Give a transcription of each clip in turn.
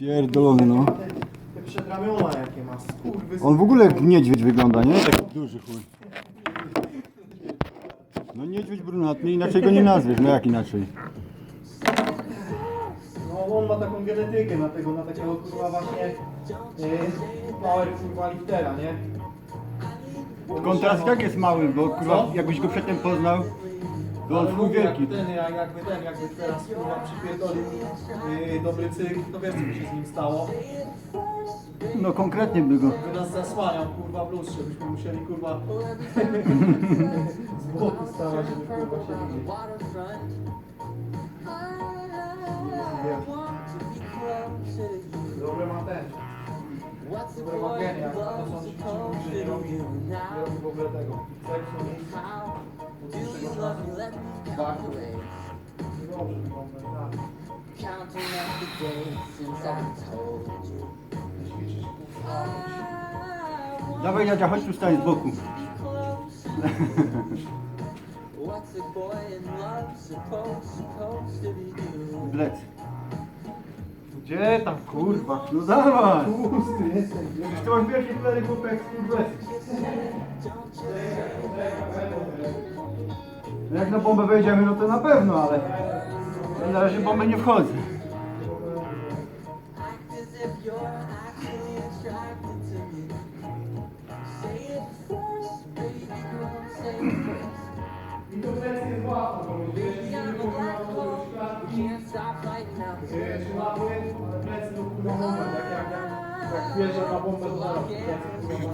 Pierdolony no. Te, przedramiona jakie ma, skurwy. On w ogóle jak niedźwiedź wygląda, nie? Taki duży chuj. No niedźwiedź brunatny, inaczej go nie nazwiesz, no jak inaczej? No on ma taką genetykę na tego, na takiego kurwa właśnie yy, power kurwa liftera, nie? I tak jest mały, bo kurwa, jakbyś go przedtem poznał, Ale chuj wielki. Ten, jak, jakby ten, jakby teraz kurwa przypierdolił yy, dobry cyk, to wiesz co by się z nim stało. No konkretnie by go. By nas zasłaniał kurwa w lustrze, byśmy musieli kurwa z boku stawać, żeby kurwa się widzieć. Dobre ma ten. Dobre ma genia, to są ci, że nie robi, nie robi w ogóle tego. Seksu, Counting up the days since I told you. Dawaj Jadzia, chodź tu stań z boku. What's a boy in love supposed, supposed to be doing? Blec. Gdzie tam kurwa? No dawaj! Przecież ty masz wielkie cztery chłopek z jak na bombę wejdziemy, no to na pewno, ale na razie bombę nie wchodzę.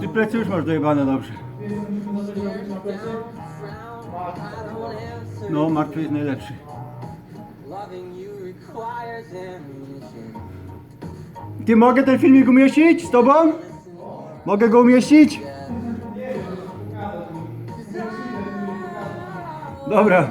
Ty plecy już masz dojebane dobrze. No, martwy jest najlepszy. Ty mogę ten filmik umieścić z tobą? Mogę go umieścić? Dobra.